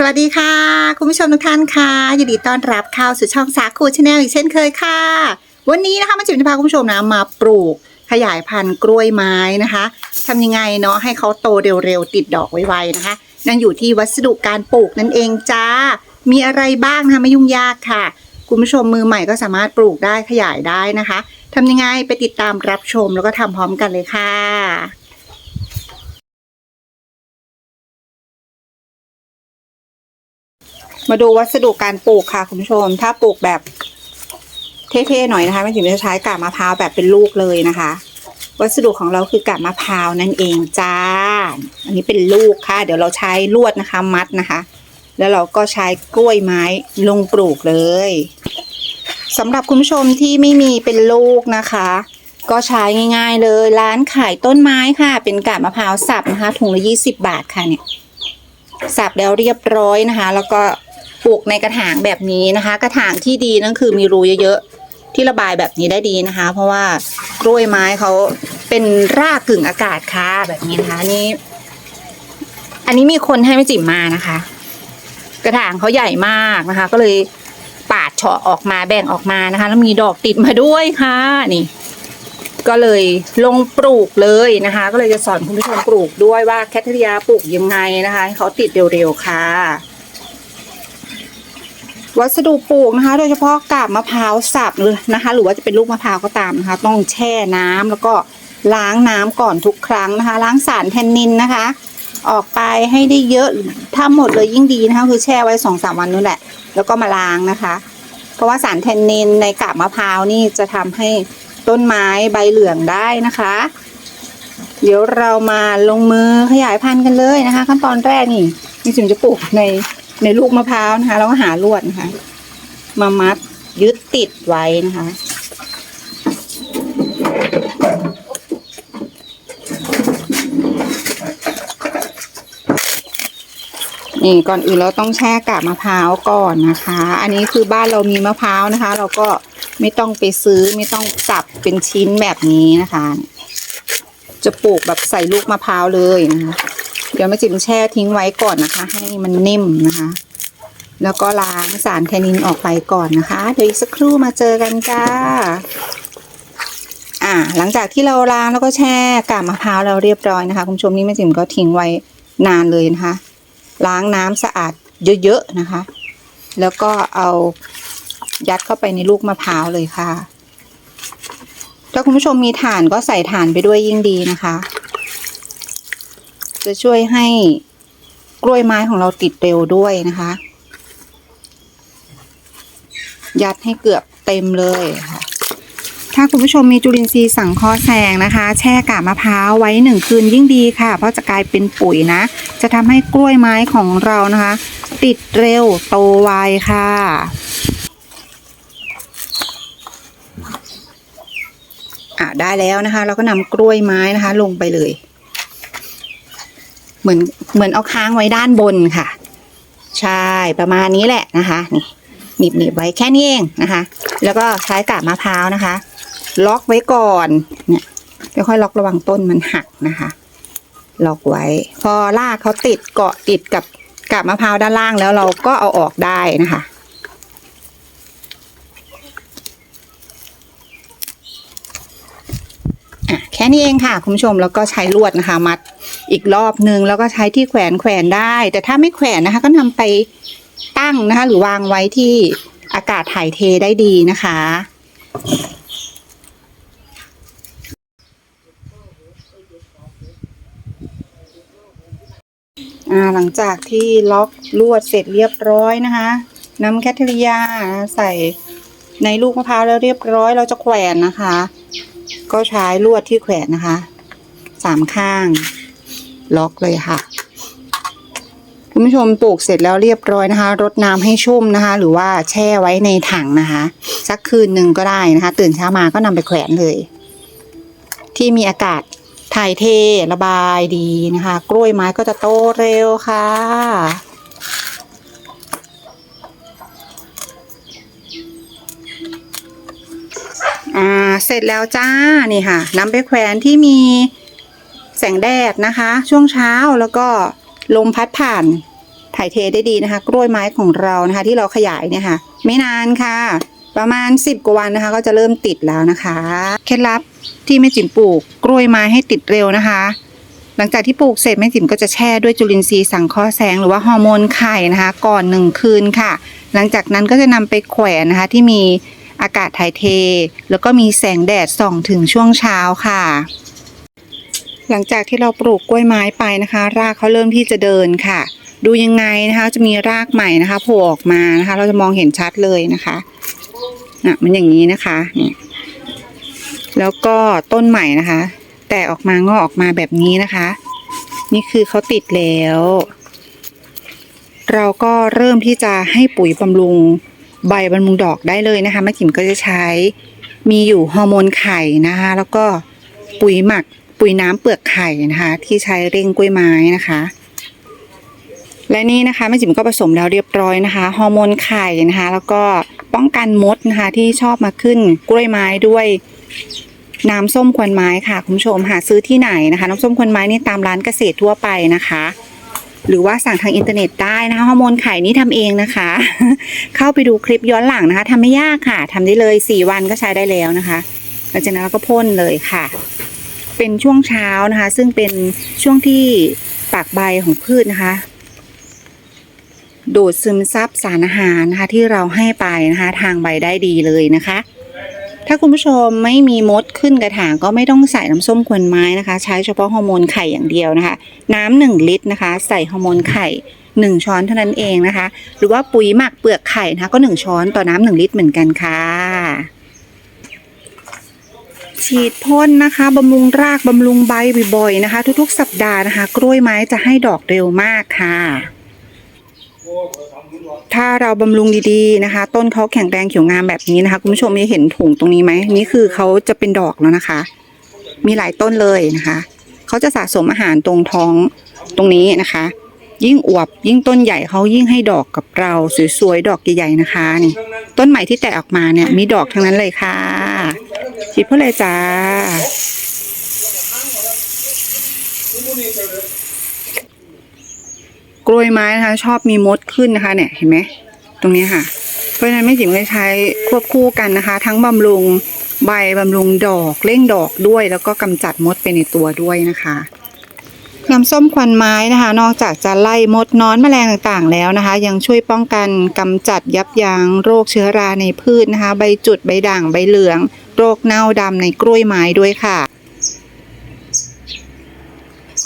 สวัสดีค่ะ คุณผู้ชมทุกท่านค่ะยินดีต้อนรับเข้าสู่ช่องสาคูชาแนลอีกเช่นเคยค่ะ วันนี้นะคะมาจิ๋มจะพาคุณผู้ชมนะมาปลูกขยายพันธุ์กล้วยไม้นะคะทำยังไงเนาะให้เขาโตเร็วๆติดดอกไวๆนะคะ นั่นอยู่ที่วัสดุการปลูกนั่นเองจ้า มีอะไรบ้างนะคะไม่ยุ่งยากค่ะ คุณผู้ชมมือใหม่ก็สามารถปลูกได้ขยายได้นะคะทำยังไงไปติดตามรับชมแล้วก็ทำพร้อมกันเลยค่ะ มาดูวัสดุการปลูกค่ะ คุณผู้ชม ถ้าปลูกแบบเท่ๆหน่อยนะคะไม่ถึงจะใช้กาบมะพร้าวแบบเป็นลูกเลยนะคะ วัสดุของเราคือกาบมะพร้าวนั่นเองจ้า อันนี้เป็นลูกค่ะ เดี๋ยวเราใช้ลวดนะคะ มัดนะคะ แล้วเราก็ใช้กล้วยไม้ลงปลูกเลยสำหรับคุณผู้ชมที่ไม่มีเป็นลูกนะคะ ก็ใช้ง่าย ๆเลย ร้านขายต้นไม้ค่ะ เป็นกาบมะพร้าวสับนะคะถุงละยี่สิบบาทค่ะเนี่ยสับแล้วเรียบร้อยนะคะ แล้วก็ ปลูกในกระถางแบบนี้นะคะ กระถางที่ดีนั่นคือมีรูเยอะๆที่ระบายแบบนี้ได้ดีนะคะ เพราะว่ากล้วยไม้เขาเป็นรากกึ่งอากาศค่ะแบบนี้นะคะนี่อันนี้มีคนให้ไม่จิ๋มมานะคะ กระถางเขาใหญ่มากนะคะ ก็เลยปาดเฉาะออกมาแบ่งออกมานะคะ แล้วมีดอกติดมาด้วยค่ะนี่ ก็เลยลงปลูกเลยนะคะ ก็เลยจะสอนคุณผู้ชมปลูกด้วยว่าแคทเธอรียปลูกยังไงนะคะให้เขาติดเร็วๆค่ะ วัสดุปลูกนะคะ โดยเฉพาะกาบมะพร้าวสับเลยนะคะ หรือว่าจะเป็นลูกมะพร้าวก็ตามนะคะ ต้องแช่น้ำแล้วก็ล้างน้ำก่อนทุกครั้งนะคะ ล้างสารแทนนินนะคะ ออกไปให้ได้เยอะถ้าหมดเลยยิ่งดีนะคะ คือแช่ไว้สองสามวันนู่นแหละ แล้วก็มาล้างนะคะ เพราะว่าสารแทนนินในกาบมะพร้าวนี่จะทำให้ต้นไม้ใบเหลืองได้นะคะ เดี๋ยวเรามาลงมือขยายพันธุ์กันเลยนะคะ ขั้นตอนแรกนี่มีสิมจะปลูกใน ในลูกมะพร้าวนะคะแล้วก็หาลวดนะคะ มามัดยึดติดไว้นะคะนี่ก่อนอื่นเราต้องแช่กาบมะพร้าวก่อนนะคะ อันนี้คือบ้านเรามีมะพร้าวนะคะ เราก็ไม่ต้องไปซื้อไม่ต้องจับเป็นชิ้นแบบนี้นะคะ จะปลูกแบบใส่ลูกมะพร้าวเลยนะคะ เดี๋ยวแม่จิ๋มแช่ทิ้งไว้ก่อนนะคะ ให้มันนิ่มนะคะ แล้วก็ล้างสารแทนินออกไปก่อนนะคะ เดี๋ยวอีกสักครู่มาเจอกันจ้าอ่า หลังจากที่เราล้างแล้วก็แช่กาบมะพร้าวเราเรียบร้อยนะคะ คุณผู้ชมนี่แม่จิ๋มก็ทิ้งไว้นานเลยนะคะ ล้างน้ำสะอาดเยอะๆนะคะ แล้วก็เอายัดเข้าไปในลูกมะพร้าวเลยค่ะ ถ้าคุณผู้ชมมีถ่านก็ใส่ถ่านไปด้วยยิ่งดีนะคะ จะช่วยให้กล้วยไม้ของเราติดเร็วด้วยนะคะ ยัดให้เกือบเต็มเลยค่ะถ้าคุณผู้ชมมีจุลินทรีย์สังเคราะห์แสงนะคะ แช่กาบมะพร้าวไว้หนึ่งคืนยิ่งดีค่ะ เพราะจะกลายเป็นปุ๋ยนะ จะทำให้กล้วยไม้ของเรานะคะ ติดเร็วโตไวค่ะ อะได้แล้วนะคะ เราก็นำกล้วยไม้นะคะ ลงไปเลย เหมือนเหมือนเอาค้างไว้ด้านบนค่ะ ใช่ประมาณนี้แหละนะคะนี่หนีบหนีบไว้แค่นี้เองนะคะ แล้วก็ใช้กาบมะพร้าวนะคะ ล็อกไว้ก่อนเนี่ยค่อยๆล็อกระวังต้นมันหักนะคะ ล็อกไว้ พอรากเขาติดเกาะติดกับกาบมะพร้าวด้านล่างแล้วเราก็เอาออกได้นะคะอะแค่นี้เองค่ะ คุณผู้ชมแล้วก็ใช้ลวดนะคะ มัด อีกรอบหนึ่งแล้วก็ใช้ที่แขวนแขวนได้ แต่ถ้าไม่แขวนนะคะ ก็นำไปตั้งนะคะ หรือวางไว้ที่อากาศถ่ายเทได้ดีนะคะ หลังจากที่ล็อกลวดเสร็จเรียบร้อยนะคะนำแคทเทอริยาใส่ในลูกมะพร้าวแล้วเรียบร้อยเราจะแขวนนะคะ ก็ใช้ลวดที่แขวนนะคะสามข้าง ล็อกเลยค่ะ คุณผู้ชมปลูกเสร็จแล้วเรียบร้อยนะคะรดน้ำให้ชุ่มนะคะ หรือว่าแช่ไว้ในถังนะคะ สักคืนหนึ่งก็ได้นะคะ ตื่นเช้ามาก็นำไปแขวนเลย ที่มีอากาศถ่ายเทระบายดีนะคะ กล้วยไม้ก็จะโตเร็วค่ะอ่าเสร็จแล้วจ้า นี่ค่ะนำไปแขวนที่มี แสงแดดนะคะ ช่วงเช้าแล้วก็ลมพัดผ่านถ่ายเทได้ดีนะคะ กล้วยไม้ของเรานะคะ ที่เราขยายเนี่ยค่ะ ไม่นานค่ะ ประมาณ 10 กว่าวันนะคะ ก็จะเริ่มติดแล้วนะคะเคล็ดลับที่แม่จิ๋มปลูก กล้วยไม้ให้ติดเร็วนะคะ หลังจากที่ปลูกเสร็จแม่จิ๋มก็จะแช่ด้วยจุลินทรีย์สังเคราะห์แสงหรือว่าฮอร์โมนไข่นะคะ ก่อนหนึ่งคืนค่ะ หลังจากนั้นก็จะนำไปแขวนนะคะที่มีอากาศถ่ายเท แล้วก็มีแสงแดดส่องถึงช่วงเช้าค่ะ หลังจากที่เราปลูกกล้วยไม้ไปนะคะ รากเขาเริ่มที่จะเดินค่ะ ดูยังไงนะคะ จะมีรากใหม่นะคะโผล่ออกมานะคะ เราจะมองเห็นชัดเลยนะคะอะมันอย่างนี้นะคะนี่แล้วก็ต้นใหม่นะคะ แตกออกมางอกออกมาแบบนี้นะคะ นี่คือเขาติดแล้ว เราก็เริ่มที่จะให้ปุ๋ยบำรุงใบบำรุงดอกได้เลยนะคะแม่ขิมก็จะใช้มีอยู่ฮอร์โมนไข่นะคะ แล้วก็ปุ๋ยหมัก ปุ๋ยน้ำเปลือกไข่นะคะ ที่ใช้เร่งกล้วยไม้นะคะ และนี่นะคะแม่จิ๋มก็ผสมแล้วเรียบร้อยนะคะฮอร์โมนไข่นะคะ แล้วก็ป้องกันมดนะคะ ที่ชอบมาขึ้นกล้วยไม้ด้วยน้ำส้มควันไม้ค่ะคุณผู้ชมหาซื้อที่ไหนนะคะ น้ำส้มควันไม้นี่ตามร้านเกษตรทั่วไปนะคะ หรือว่าสั่งทางอินเทอร์เน็ตได้นะคะฮอร์โมนไข่นี่ทำเองนะคะ เข้าไปดูคลิปย้อนหลังนะคะทำไม่ยากค่ะทำได้เลยสี่วันก็ใช้ได้แล้วนะคะหลังจากนั้นเราก็พ่นเลยค่ะ เป็นช่วงเช้านะคะ ซึ่งเป็นช่วงที่ปากใบของพืชนะคะ ดูดซึมซับสารอาหารนะคะ ที่เราให้ไปนะคะ ทางใบได้ดีเลยนะคะ ถ้าคุณผู้ชมไม่มีมดขึ้นกระถางก็ไม่ต้องใส่น้ำส้มควนไม้นะคะ ใช้เฉพาะฮอร์โมนไข่อย่างเดียวนะคะ น้ำหนึ่งลิตรนะคะ ใส่ฮอร์โมนไข่หนึ่งช้อนเท่านั้นเองนะคะ หรือว่าปุ๋ยหมักเปลือกไข่นะคะ ก็หนึ่งช้อนต่อน้ำหนึ่งลิตรเหมือนกันค่ะ ฉีดพ่นนะคะบำรุงรากบำรุงใบบ่อยๆนะคะ ทุกๆ สัปดาห์นะคะ กล้วยไม้จะให้ดอกเร็วมากค่ะ ถ้าเราบำรุงดีๆนะคะ ต้นเขาแข็งแรงเขียวงามแบบนี้นะคะ คุณผู้ชมมีเห็นถุงตรงนี้ไหมนี่คือเขาจะเป็นดอกแล้วนะคะ มีหลายต้นเลยนะคะเขาจะสะสมอาหารตรงท้องตรงนี้นะคะ ยิ่งอวบยิ่งต้นใหญ่เขายิ่งให้ดอกกับเราสวยๆดอกใหญ่ๆนะคะนี่ต้นใหม่ที่แตกออกมาเนี่ยมีดอกทั้งนั้นเลยค่ะ ฉีดพ่นเลยจ้ากล้วยไม้นะคะ ชอบมีมดขึ้นนะคะ เนี่ยเห็นไหมตรงนี้ค่ะ เพราะฉะนั้นแม่จิ๋มก็ใช้ควบคู่กันนะคะ ทั้งบำรุงใบบำรุงดอกเร่งดอกด้วย แล้วก็กำจัดมดไปในตัวด้วยนะคะน้ำส้มควันไม้นะคะ นอกจากจะไล่มดนอนแมลงต่างๆ แล้วนะคะ ยังช่วยป้องกันกำจัดยับยั้งโรคเชื้อราในพืชนะคะ ใบจุดใบด่างใบเหลือง โรคเน่าดำในกล้วยไม้ด้วยค่ะ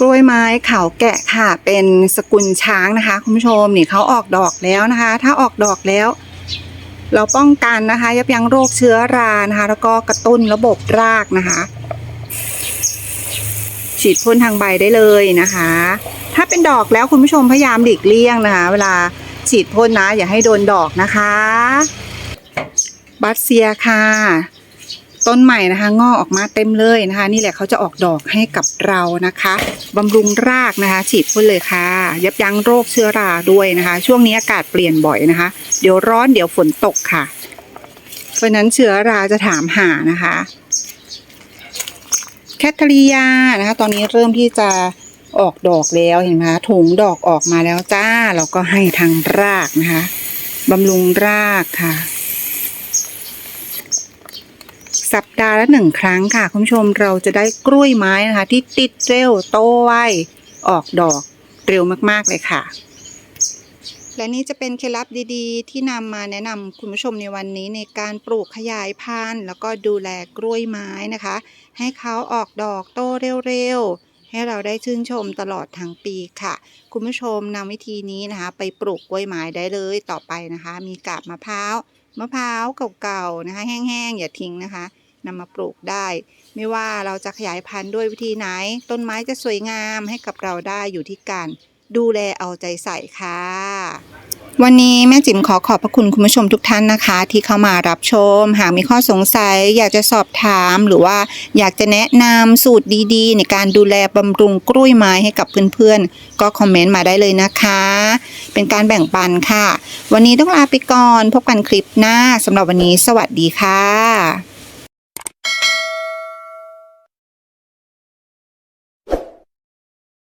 กล้วยไม้เขาแกะค่ะ เป็นสกุลช้างนะคะ คุณผู้ชมนี่เขาออกดอกแล้วนะคะ ถ้าออกดอกแล้ว เราป้องกันนะคะ ยับยั้งโรคเชื้อรานะคะ แล้วก็กระตุ้นระบบรากนะคะฉีดพ่นทางใบได้เลยนะคะ ถ้าเป็นดอกแล้วคุณผู้ชมพยายามหลีกเลี่ยงนะคะ เวลาฉีดพ่นนะ อย่าให้โดนดอกนะคะ บัตเซียค่ะ ต้นใหม่นะคะงอกออกมาเต็มเลยนะคะ นี่แหละเขาจะออกดอกให้กับเรานะคะบำรุงรากนะคะ ฉีดพ่นเลยค่ะ ยับยั้งโรคเชื้อราด้วยนะคะ ช่วงนี้อากาศเปลี่ยนบ่อยนะคะ เดี๋ยวร้อนเดี๋ยวฝนตกค่ะ เพราะนั้นเชื้อราจะถามหานะคะ แคทเธอรียานะคะ ตอนนี้เริ่มที่จะออกดอกแล้วเห็นไหมคะถุงดอกออกมาแล้วจ้าเราก็ให้ทางรากนะคะบำรุงรากค่ะ สัปดาห์ละหนึ่งครั้งค่ะ คุณผู้ชมเราจะได้กล้วยไม้นะคะ ที่ติดเร็วโตไวออกดอกเร็วมากๆเลยค่ะ และนี่จะเป็นเคล็ดลับดีๆ ที่นำมาแนะนำคุณผู้ชมในวันนี้ในการปลูกขยายพันธุ์ แล้วก็ดูแลกล้วยไม้นะคะ ให้เขาออกดอกโตเร็วๆ ให้เราได้ชื่นชมตลอดทั้งปีค่ะ คุณผู้ชมนำวิธีนี้นะคะ ไปปลูกกล้วยไม้ได้เลยต่อไปนะคะ มีกาบมะพร้าวมะพร้าวเก่าๆนะคะ แห้งๆ อย่าทิ้งนะคะ นำมาปลูกได้ ไม่ว่าเราจะขยายพันธุ์ด้วยวิธีไหน ต้นไม้จะสวยงามให้กับเราได้อยู่ที่การดูแลเอาใจใส่ค่ะ วันนี้แม่จิ๋มขอขอบพระคุณคุณผู้ชมทุกท่านนะคะ ที่เข้ามารับชม หากมีข้อสงสัย อยากจะสอบถามหรือว่าอยากจะแนะนำสูตรดีๆ ในการดูแลบำรุงกล้วยไม้ให้กับเพื่อนๆ ก็คอมเมนต์มาได้เลยนะคะ เป็นการแบ่งปันค่ะ วันนี้ต้องลาไปก่อน พบกันคลิปหน้าสำหรับวันนี้ สวัสดีค่ะ